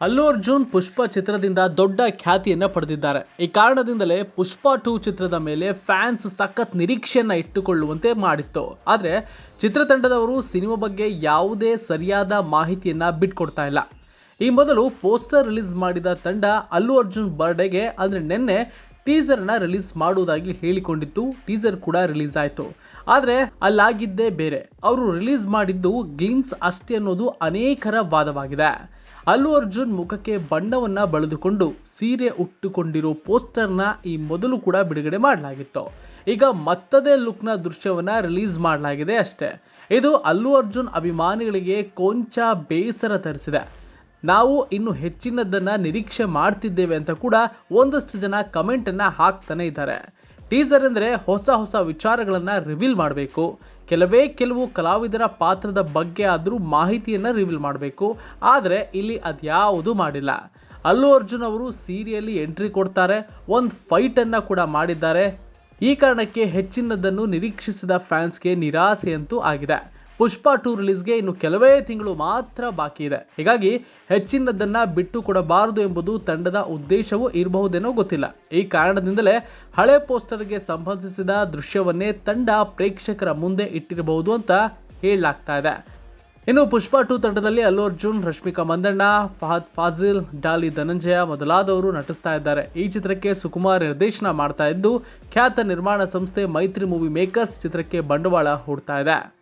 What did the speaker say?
ಅಲ್ಲು ಅರ್ಜುನ್ ಪುಷ್ಪ ಚಿತ್ರದಿಂದ ದೊಡ್ಡ ಖ್ಯಾತಿಯನ್ನ ಪಡೆದಿದ್ದಾರೆ. ಈ ಕಾರಣದಿಂದಲೇ ಪುಷ್ಪ ಟೂ ಚಿತ್ರದ ಮೇಲೆ ಫ್ಯಾನ್ಸ್ ಸಖತ್ ನಿರೀಕ್ಷೆಯನ್ನ ಇಟ್ಟುಕೊಳ್ಳುವಂತೆ ಮಾಡಿತ್ತು. ಆದ್ರೆ ಚಿತ್ರತಂಡದವರು ಸಿನಿಮಾ ಬಗ್ಗೆ ಯಾವುದೇ ಸರಿಯಾದ ಮಾಹಿತಿಯನ್ನ ಬಿಟ್ಕೊಡ್ತಾ ಇಲ್ಲ. ಈ ಮೊದಲು ಪೋಸ್ಟರ್ ರಿಲೀಸ್ ಮಾಡಿದ ತಂಡ ಅಲ್ಲು ಅರ್ಜುನ್ ಬರ್ಡೇಗೆ ಅಂದ್ರೆ ನಿನ್ನೆ ಟೀಸರ್ನ ರಿಲೀಸ್ ಮಾಡುವುದಾಗಿ ಹೇಳಿಕೊಂಡಿತ್ತು. ಟೀಸರ್ ಕೂಡ ರಿಲೀಸ್ ಆಯಿತು. ಆದರೆ ಅಲ್ಲಾಗಿದ್ದೇ ಬೇರೆ. ಅವರು ರಿಲೀಸ್ ಮಾಡಿದ್ದು ಗ್ಲಿಮ್ಸ್ ಅಷ್ಟೇ ಅನ್ನೋದು ಅನೇಕರ ವಾದವಾಗಿದೆ. ಅಲ್ಲು ಅರ್ಜುನ್ ಮುಖಕ್ಕೆ ಬಣ್ಣವನ್ನು ಬಳಿದುಕೊಂಡು ಸೀರೆ ಉಟ್ಟುಕೊಂಡಿರೋ ಪೋಸ್ಟರ್ನ ಈ ಮೊದಲು ಕೂಡ ಬಿಡುಗಡೆ ಮಾಡಲಾಗಿತ್ತು. ಈಗ ಮತ್ತದೇ ಲುಕ್ನ ದೃಶ್ಯವನ್ನ ರಿಲೀಸ್ ಮಾಡಲಾಗಿದೆ ಅಷ್ಟೇ. ಇದು ಅಲ್ಲು ಅರ್ಜುನ್ ಅಭಿಮಾನಿಗಳಿಗೆ ಕೊಂಚ ಬೇಸರ ತರಿಸಿದೆ. ನಾವು ಇನ್ನು ಹೆಚ್ಚಿನದನ್ನ ನಿರೀಕ್ಷೆ ಮಾಡ್ತಿದ್ದೇವೆ ಅಂತ ಕೂಡ ಒಂದಷ್ಟು ಜನ ಕಮೆಂಟನ್ನು ಹಾಕ್ತಾನೆ ಇದ್ದಾರೆ. ಟೀಸರ್ ಅಂದರೆ ಹೊಸ ಹೊಸ ವಿಚಾರಗಳನ್ನು ರಿವೀಲ್ ಮಾಡಬೇಕು. ಕೆಲವೇ ಕೆಲವು ಕಲಾವಿದರ ಪಾತ್ರದ ಬಗ್ಗೆ ಆದರೂ ಮಾಹಿತಿಯನ್ನು ರಿವೀಲ್ ಮಾಡಬೇಕು. ಆದರೆ ಇಲ್ಲಿ ಅದ್ಯಾವುದು ಮಾಡಿಲ್ಲ. ಅಲ್ಲು ಅರ್ಜುನ್ ಅವರು ಸೀರಿಯಲ್ಲಿ ಎಂಟ್ರಿ ಕೊಡ್ತಾರೆ. ಒಂದು ಫೈಟನ್ನು ಕೂಡ ಮಾಡಿದ್ದಾರೆ. ಈ ಕಾರಣಕ್ಕೆ ಹೆಚ್ಚಿನದನ್ನು ನಿರೀಕ್ಷಿಸಿದ ಫ್ಯಾನ್ಸ್ಗೆ ನಿರಾಸೆಯಂತೂ ಆಗಿದೆ. ಪುಷ್ಪ ಟೂ ರಿಲೀಸ್ಗೆ ಇನ್ನು ಕೆಲವೇ ತಿಂಗಳು ಮಾತ್ರ ಬಾಕಿ ಇದೆ. ಹೀಗಾಗಿ ಹೆಚ್ಚಿನದನ್ನ ಬಿಟ್ಟು ಕೊಡಬಾರದು ಎಂಬುದು ತಂಡದ ಉದ್ದೇಶವೂ ಇರಬಹುದೇನೋ ಗೊತ್ತಿಲ್ಲ. ಈ ಕಾರಣದಿಂದಲೇ ಹಳೆ ಪೋಸ್ಟರ್ಗೆ ಸಂಬಂಧಿಸಿದ ದೃಶ್ಯವನ್ನೇ ತಂಡ ಪ್ರೇಕ್ಷಕರ ಮುಂದೆ ಇಟ್ಟಿರಬಹುದು ಅಂತ ಹೇಳಲಾಗ್ತಾ ಇದೆ. ಇನ್ನು ಪುಷ್ಪ ಟೂ ತಂಡದಲ್ಲಿ ಅಲ್ಲು ಅರ್ಜುನ್, ರಶ್ಮಿಕಾ ಮಂದಣ್ಣ, ಫಹದ್ ಫಾಜಿಲ್, ಡಾಲಿ ಧನಂಜಯ ಮೊದಲಾದವರು ನಟಿಸ್ತಾ ಇದ್ದಾರೆ. ಈ ಚಿತ್ರಕ್ಕೆ ಸುಕುಮಾರ್ ನಿರ್ದೇಶನ ಮಾಡ್ತಾ ಇದ್ದು, ಖ್ಯಾತ ನಿರ್ಮಾಣ ಸಂಸ್ಥೆ ಮೈತ್ರಿ ಮೂವಿ ಮೇಕರ್ಸ್ ಚಿತ್ರಕ್ಕೆ ಬಂಡವಾಳ ಹೂಡ್ತಾ ಇದೆ.